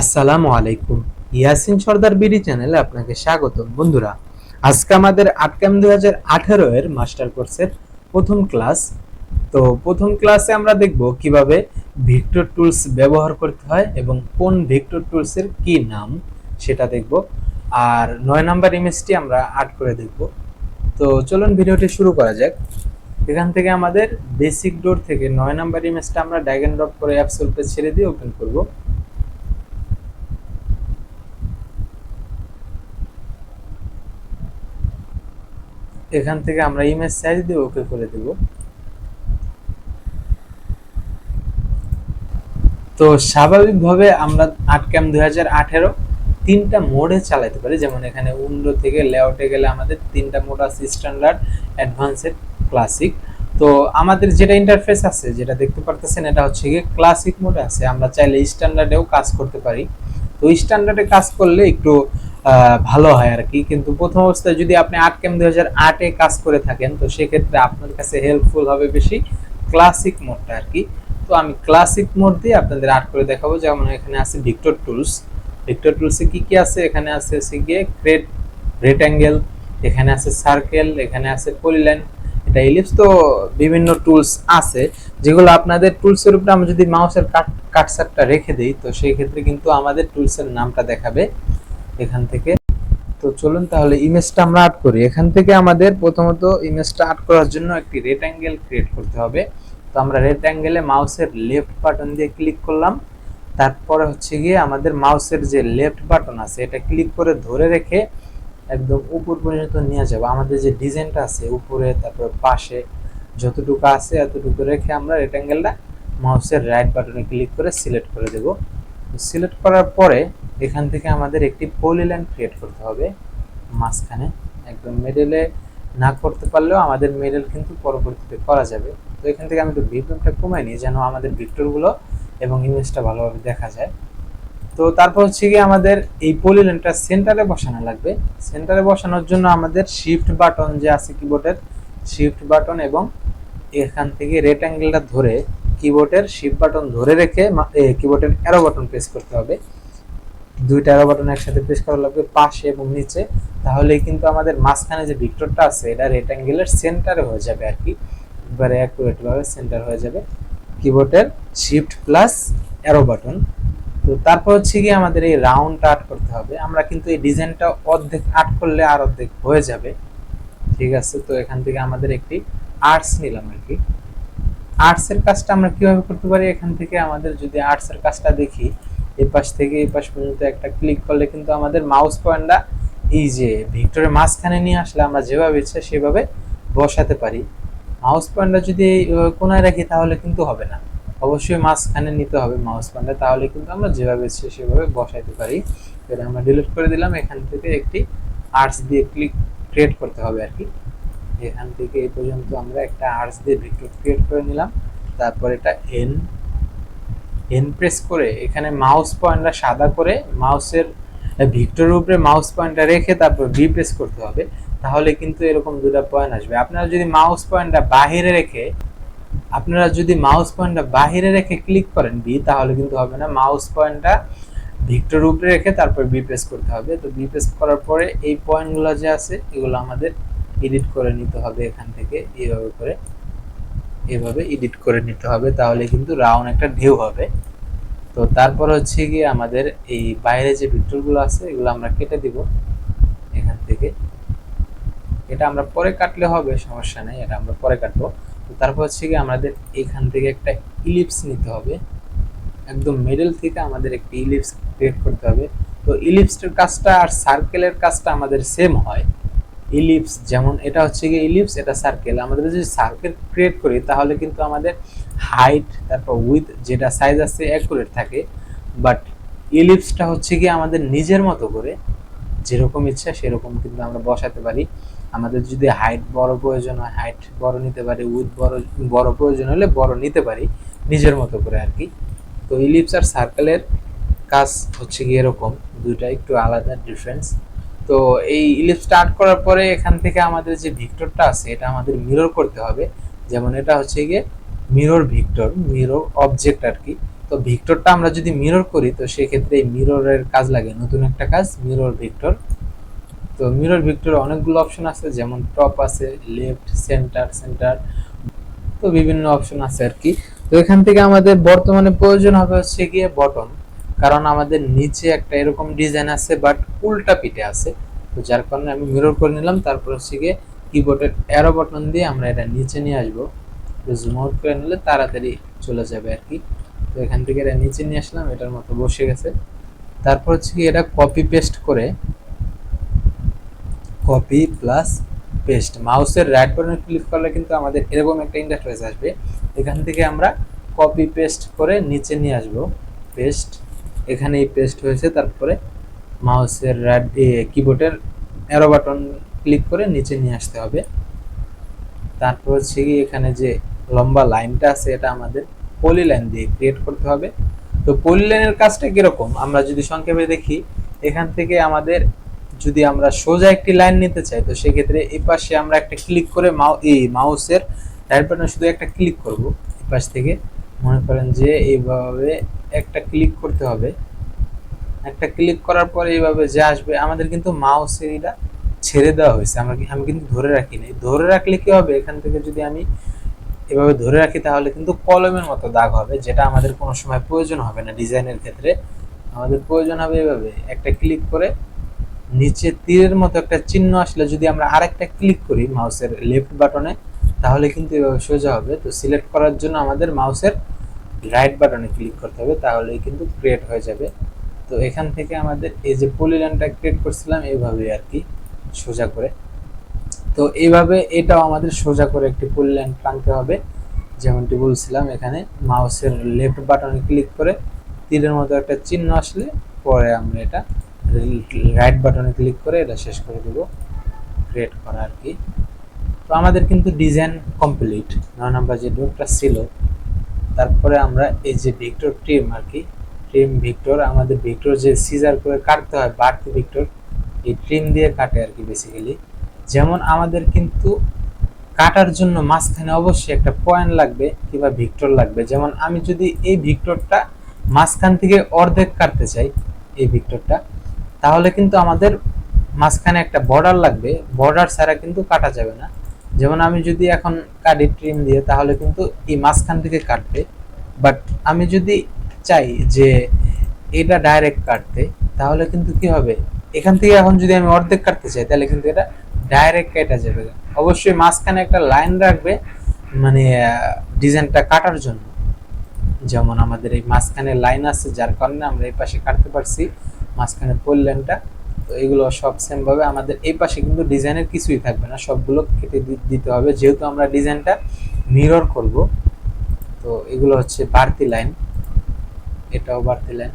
আসসালামু আলাইকুম। ইয়াসিন সর্দার বিডি চ্যানেলে আপনাকে স্বাগতম। বন্ধুরা, আজকে আমাদের আটকাম দুই হাজার আঠারো এর মাস্টার কোর্সের প্রথম ক্লাস। তো প্রথম ক্লাসে আমরা দেখব কীভাবে ভিক্টর টুলস ব্যবহার করতে হয় এবং কোন ভিক্টর টুলসের কি নাম সেটা দেখব। আর নয় নাম্বার ইমেজটি আমরা আর্ট করে দেখব। তো চলুন ভিডিওটি শুরু করা যাক। এখান থেকে আমাদের বেসিক ডোর থেকে নয় নাম্বার ইমেজটা আমরা ড্র্যাগ এন্ড ড্রপ করে অ্যাপসলপে ছেড়ে দিয়ে ওপেন করব। এখান থেকে আমরা ইমেজ সাইজ দিয়ে ওকে করে দেব। তো স্বাভাবিকভাবে আমরা দুই হাজার আঠেরো তিনটা মোডে চালাতে পারি। যেমন এখানে উইন্ডো থেকে লেআউটে গেলে আমাদের তিনটা মোড আছে স্ট্যান্ডার্ড অ্যাডভান্সেড ক্লাসিক তো আমাদের যেটা ইন্টারফেস আছে, যেটা দেখতে পারতেছেন, এটা হচ্ছে গিয়ে ক্লাসিক মোডে আছে। আমরা চাইলে স্ট্যান্ডার্ডেও কাজ করতে পারি। তো স্ট্যান্ডার্ডে কাজ করলে একটু ভালো হয় আর কি কিন্তু প্রথম অবস্থায় যদি আপনি আট ক্যাম দুই হাজার আটে কাজ করে থাকেন, তো সেক্ষেত্রে আপনার কাছে হেল্পফুল হবে বেশি ক্লাসিক মোডটা আর কি তো আমি ক্লাসিক মোড দিয়ে আপনাদের আর্ট করে দেখাবো। যেমন এখানে আছে ভিক্টর টুলস ভিক্টর টুলসে কি কি আছে? এখানে আছে হচ্ছে গিয়ে ক্রেট রেক্ট্যাঙ্গেল এখানে আছে সার্কেল এখানে আছে পলিলাইন এটা ইলিপস তো বিভিন্ন টুলস আছে। যেগুলো আপনাদের টুলসের উপরে আমরা যদি মাউসের কাট কাটসারটা রেখে দিই, তো সেই ক্ষেত্রে কিন্তু আমাদের টুলসের নামটা দেখাবে। এখান থেকে। তো চলুন তাহলে ইমেজটা আমরা আর্ট করি। এখান থেকে আমাদের প্রথমত ইমেজটা আর্ট করার জন্য একটি রেক্ট্যাঙ্গেল ক্রিয়েট করতে হবে। তো আমরা রেক্ট্যাঙ্গেলে মাউসের লেফট বাটন দিয়ে ক্লিক করলাম। তারপরে হচ্ছে গিয়ে আমাদের মাউসের যে লেফট বাটন আছে, এটা ক্লিক করে ধরে রেখে একদম উপর পর্যন্ত নিয়ে যাব। আমাদের যে ডিজাইনটা আছে, উপরে, তারপর পাশে যতটুকু আছে এতটুকু রেখে আমরা রেক্ট্যাঙ্গেলটা মাউসের রাইট বাটনে ক্লিক করে সিলেক্ট করে দেব। সিলেক্ট করার পরে এখান থেকে আমাদের একটি পলিলাইন ক্রিয়েট করতে হবে। মাঝখানে একদম মিডলে না করতে পারলেও আমাদের মিডল কিন্তু পরবর্তীতে করা যাবে। তো এখান থেকে আমি একটু বিপ্লবটা কমাই নিই যেন আমাদের ভিক্টরগুলো এবং ইমেজটা ভালোভাবে দেখা যায়। তো তারপর হচ্ছে কি আমাদের এই পলিলাইনটা সেন্টারে বসানো লাগবে। সেন্টারে বসানোর জন্য আমাদের শিফট বাটন যে আছে কিবোর্ডের শিফট বাটন এবং এখান থেকে রেক্ট্যাঙ্গেলটা ধরে কিবোর্ডের শিফট বাটন ধরে রেখে কিবোর্ডের অ্যারো বাটন প্রেস করতে হবে। দুইটা অ্যারো বাটন একসাথে প্রেস করা লাগবে পাশে এবং নিচে। তাহলেই কিন্তু আমাদের মাঝখানে যে ভিক্টরটা আছে, এটা রেক্ট্যাঙ্গেলের সেন্টারে হয়ে যাবে আর কি। একবারে অ্যাকুরেট ভাবে সেন্টার হয়ে যাবে কিবোর্ডের শিফট প্লাস অ্যারো বাটন তো তারপর হচ্ছে কি আমাদের এই রাউন্ডটা আর্ট করতে হবে। আমরা কিন্তু এই ডিজাইনটা অর্ধেক আর্ট করলে আর অর্ধেক হয়ে যাবে। ঠিক আছে? তো এখান থেকে আমাদের একটি আর্টস নিলাম আর কি। আর্টস এর কাজটা আমরা কীভাবে করতে পারি? এখান থেকে আমাদের যদি আর্টসের কাজটা দেখি এই পাশ থেকে এই পাশ পর্যন্ত একটা ক্লিক করলে কিন্তু আমাদের মাউস পয়েন্টটা এই যে ভিক্টরের মাঝখানে নিয়ে আসলে আমরা যেভাবে ইচ্ছে সেভাবে বসাতে পারি। মাউস পয়েন্টটা যদি কোনায় রাখি তাহলে কিন্তু হবে না। অবশ্যই মাঝখানে নিতে হবে মাউস পয়েন্টটা তাহলে কিন্তু আমরা যেভাবে ইচ্ছে সেভাবে বসাইতে পারি। এটা আমরা ডিলিট করে দিলাম, এখান থেকে একটি আর্টস দিয়ে ক্লিক ক্রিয়েট করতে হবে আর কি। এখান থেকে এই পর্যন্ত আমরা একটা আর্টস দিয়ে ভিক্টর ক্রিয়েট করে নিলাম। তারপর এটা এন এন প্রেস করে এখানে মাউস পয়েন্টটা সাদা করে মাউসের ভিক্টরের উপরে মাউস পয়েন্টটা রেখে তারপর ভি প্রেস করতে হবে। তাহলে কিন্তু এরকম দুটো পয়েন্ট আসবে। আপনারা যদি মাউস পয়েন্টটা বাহিরে রেখে, আপনারা যদি মাউস পয়েন্টটা বাহিরে রেখে ক্লিক করেন বি তাহলে কিন্তু হবে না। মাউস পয়েন্টটা ভিক্টর উপরে রেখে তারপর বি প্রেস করতে হবে। তো বি প্রেস করার পরে এই পয়েন্টগুলো যে আছে, এগুলো আমাদের এডিট করে নিতে হবে এখান থেকে, এইভাবে করে এভাবে এডিট করে নিতে হবে, তাহলে কিন্তু রাউন্ড একটা ঢেউ হবে। তো তারপর হচ্ছে গিয়ে আমাদের এই বাইরে যে ভিক্টরগুলো আছে, এগুলো আমরা কেটে দিব এখান থেকে। এটা আমরা পরে কাটলে হবে, সমস্যা নেই, এটা আমরা পরে কাটবো। তো তারপর হচ্ছে গিয়ে আমাদের এখান থেকে একটা ইলিপস নিতে হবে। একদম মিডল থেকে আমাদের একটি ইলিপস ক্রিয়েট করতে হবে। তো ইলিপসের কাজটা আর সার্কেলের কাজটা আমাদের সেম হয়। ইলিপস যেমন এটা হচ্ছে গিয়ে ইলিপস এটা সার্কেল আমাদের যদি সার্কেল ক্রিয়েট করি, তাহলে কিন্তু আমাদের হাইট তারপর উইথ যেটা সাইজ আছে অ্যাকুরেট থাকে বাট ইলিপসটা হচ্ছে গিয়ে আমাদের নিজের মতো করে যেরকম ইচ্ছা সেরকম কিন্তু আমরা বসাতে পারি। আমাদের যদি হাইট বড় প্রয়োজন হয় হাইট বড় নিতে পারি উইথ বড় বড় প্রয়োজন হলে বড় নিতে পারি, নিজের মতো করে আর কি। তো ইলিপস আর সার্কেলের কাজ হচ্ছে গিয়ে এরকম, দুইটা একটু আলাদা ডিফারেন্স তো এই ইলিপ স্টার্ট করার পরে এখান থেকে আমাদের যে ভিক্টরটা আছে, এটা আমাদের মিরর করতে হবে। যেমন এটা হচ্ছে গিয়ে মিরর ভিক্টর মিরর অবজেক্ট আর কি। তো ভিক্টরটা আমরা যদি মিরর করি, তো সেক্ষেত্রে এই মিররের কাজ লাগে। নতুন একটা কাজ মিরর ভিক্টর তো মিরর ভিক্টর অনেকগুলো অপশন আছে, যেমন টপ আছে লেফট সেন্টার সেন্টার তো বিভিন্ন অপশন আছে আর কি। তো এখান থেকে আমাদের বর্তমানে প্রয়োজন হবে হচ্ছে গিয়ে বটন কারণ আমাদের নিচে একটা এরকম ডিজাইন আছে বাট উল্টা পিঠে আছে। তো যার কারণে আমি মিরর করে নিলাম, তারপর হচ্ছে গিয়ে কিবোর্ডের অ্যারো বাটন দিয়ে আমরা এটা নিচে নিয়ে আসব। জুম আউট করে নিলে তাড়াতাড়ি চলে যাবে আর কি। তো এখান থেকে এটা নিচে নিয়ে আসলাম, এটার মতো বসে গেছে। তারপর হচ্ছে কি এটা কপি পেস্ট করে কপি প্লাস পেস্ট মাউসের রাইট বাটনে ক্লিক করলে কিন্তু আমাদের এরকম একটা ইন্টারফেস আসবে। এখান থেকে আমরা কপি পেস্ট করে নিচে নিয়ে আসব। পেস্ট এখানে এই পেস্ট হয়েছে, তারপরে মাউসের কিবোর্ডের অ্যারো বাটন ক্লিক করে নিচে নিয়ে আসতে হবে। তারপর হচ্ছে কি এখানে যে লম্বা লাইনটা আছে, এটা আমাদের পলি লাইন দিয়ে ক্রিয়েট করতে হবে। তো পলি লাইনের কাজটা কীরকম? আমরা যদি সংক্ষেপে দেখি, এখান থেকে আমাদের যদি আমরা সোজা একটি লাইন নিতে চাই, তো সেক্ষেত্রে এই পাশে আমরা একটা ক্লিক করে মাউ এই মাউসের রাইট বাটনে শুধু একটা ক্লিক করব। এই পাশ থেকে মনে করেন যে এইভাবে একটা ক্লিক করতে হবে। একটা ক্লিক করার পরে এইভাবে যে আসবে, আমাদের কিন্তু মাউস এটা ছেড়ে দেওয়া হয়েছে। আমরা আমি কিন্তু ধরে রাখি নাই। ধরে রাখলে কি হবে? এখান থেকে যদি আমি এভাবে ধরে রাখি, তাহলে কিন্তু কলমের মতো দাগ হবে, যেটা আমাদের কোনো সময় প্রয়োজন হবে না ডিজাইনের ক্ষেত্রে। আমাদের প্রয়োজন হবে এভাবে একটা ক্লিক করে নিচে তীরের মতো একটা চিহ্ন আসলে যদি আমরা আরেকটা ক্লিক করি মাউসের লেফট বাটনে তাহলে কিন্তু এভাবে সোজা হবে। তো সিলেক্ট করার জন্য আমাদের মাউসের রাইট বাটনে ক্লিক করতে হবে, তাহলেই কিন্তু ক্রিয়েট হয়ে যাবে। তো এখান থেকে আমাদের এই যে পলিলাইনটা ক্রিয়েট করছিলাম, এইভাবেই আর কি সোজা করে। তো এইভাবে এটাও আমাদের সোজা করে একটি পলিলাইন টানতে হবে। যেমনটি বলছিলাম এখানে মাউসের লেফট বাটনে ক্লিক করে তীরের মতো একটা চিহ্ন আসলে পরে আমরা এটা রাইট বাটনে ক্লিক করে এটা শেষ করে দেব ক্রিয়েট করা আর কি। তো আমাদের কিন্তু ডিজাইন কমপ্লিট নয় নাম্বার যে ডোরটা ছিল তারপরে আমরা এই যে ভিক্টর ট্রিম আর কি ট্রিম ভিক্টর, আমাদের ভিক্টর যে সিজার করে কাটতে হয়, বাড়তি ভিক্টর, এই ট্রিম দিয়ে কাটে আর কি বেসিক্যালি যেমন আমাদের কিন্তু কাটার জন্য মাঝখানে অবশ্যই একটা পয়েন্ট লাগবে কিংবা ভিক্টর লাগবে। যেমন আমি যদি এই ভিক্টরটা মাঝখান থেকে অর্ধেক কাটতে চাই, এই ভিক্টরটা, তাহলে কিন্তু আমাদের মাঝখানে একটা বর্ডার লাগবে। বর্ডার ছাড়া কিন্তু কাটা যাবে না। যেমন আমি যদি এখন কাটি ট্রিম দিয়ে, তাহলে কিন্তু এই মাঝখান থেকে কাটবে। বাট আমি যদি চাই যে এটা ডাইরেক্ট কাটতে, তাহলে কিন্তু কি হবে? এখান থেকে এখন যদি আমি অর্ধেক কাটতে চাই, তাহলে কিন্তু এটা ডাইরেক্ট কেটে যাবে। অবশ্যই মাঝখানে একটা লাইন রাখবে মানে ডিজাইনটা কাটার জন্য। যেমন আমাদের এই মাঝখানে লাইন আছে, যার কারণে আমরা এই পাশে কাটতে পারছি। মাঝখানে পোল লাইনটা এগুলো সব সেম ভাবে আমাদের এই পাশে কিন্তু ডিজাইনের কিছুই থাকবে না, সবগুলো কেটে দিতে হবে। যেহেতু আমরা ডিজাইনটা মিরর করব, তো এগুলো হচ্ছে বাড়তি লাইন এটাও বাড়তি লাইন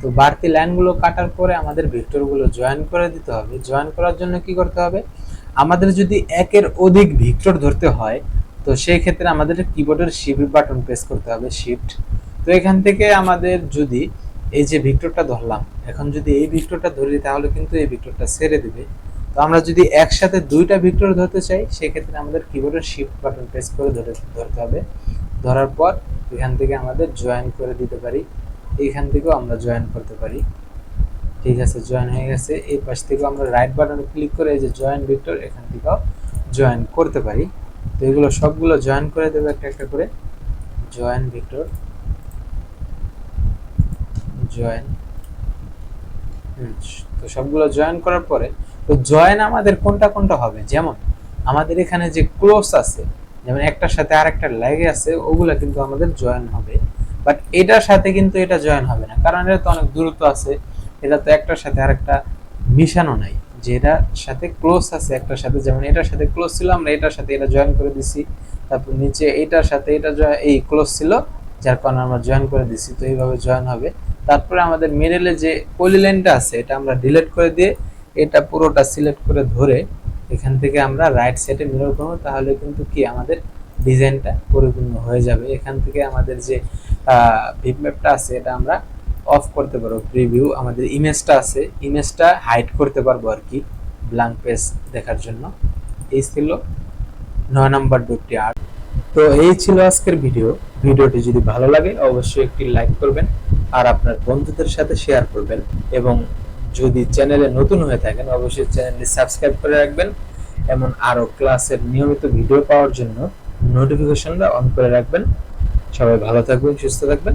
তো বাড়তি লাইনগুলো কাটার পরে আমাদের ভিক্টরগুলো জয়েন করে দিতে হবে। জয়েন করার জন্য কি করতে হবে? আমাদের যদি একের অধিক ভিক্টর ধরতে হয় তো সেই ক্ষেত্রে আমাদের কিবোর্ডের শিফট বাটন প্রেস করতে হবে শিফট তো এখান থেকে আমাদের যদি এই যে ভিক্টরটা ধরলাম, এখন যদি এই ভিক্টরটা ধরি তাহলে কিন্তু এই ভিক্টরটা ছেড়ে দিবে। তো আমরা যদি একসাথে দুইটা ভিক্টর ধরতে চাই সেক্ষেত্রে আমাদের কিবোর্ডের শিফট বাটন প্রেস করে ধরে, ধরতে হবে। ধরার পর এখান থেকে আমাদের জয়েন করে দিতে পারি। এইখান থেকেও আমরা জয়েন করতে পারি। ঠিক আছে জয়েন হয়ে গেছে। এই পাশ থেকেও আমরা রাইট বাটনে ক্লিক করে এই যে জয়েন ভিক্টর এখান থেকেও জয়েন করতে পারি। তো এগুলো সবগুলো জয়েন করে দেবো একটা একটা করে। জয়েন ভিক্টর জয়েন তো সবগুলো জয়েন করার পরে, তো জয়েন আমাদের কোনটা কোনটা হবে? যেমন, আমাদের এখানে যে ক্লোজ আছে, যেমন একটার সাথে আরেকটা লেগে আছে, ওগুলা কিন্তু আমাদের জয়েন হবে। বাট এটার সাথে কিন্তু এটা জয়েন হবে না, কারণ এটা তো অনেক দূরত্ব আছে এটা তো একটার সাথে আরেকটা মিশানো নাই। যে এটার সাথে ক্লোজ আছে, একটার সাথে। যেমন এটার সাথে ক্লোজ ছিল, আমরা এটার সাথে এটা জয়েন করে দিছি। তারপর নিচে এটার সাথে এটা এই ক্লোজ ছিল, যার কারণে আমরা জয়েন করে দিছি। তো এইভাবে জয়েন হবে। তারপরে আমাদের মিডলে যে পলিলাইনটা আছে, এটা আমরা ডিলিট করে দিয়ে এটা পুরোটা সিলেক্ট করে ধরে এখান থেকে আমরা রাইট সাইডে মিরর করব। তাহলে কিন্তু কি, আমাদের ডিজাইনটা পরিপূর্ণ হয়ে যাবে। এখান থেকে আমাদের যে বিটম্যাপটা আছে, এটা আমরা অফ করতে পারব প্রিভিউ আমাদের ইমেজটা আছে ইমেজটা হাইড করতে পারব আর কি ব্ল্যাঙ্ক পেজ দেখার জন্য। এই ছিল নয় নম্বর ডোরটি আট তো এই ছিল আজকের ভিডিও ভিডিওটি যদি ভালো লাগে, অবশ্যই একটি লাইক করবেন, আর আপনার বন্ধুদের সাথে শেয়ার করবেন, এবং যদি চ্যানেলে নতুন হয়ে থাকেন, অবশ্যই চ্যানেলটি সাবস্ক্রাইব করে রাখবেন, এমন আরও ক্লাসের নিয়মিত ভিডিও পাওয়ার জন্য নোটিফিকেশনটা অন করে রাখবেন। সবাই ভালো থাকবেন, সুস্থ থাকবেন।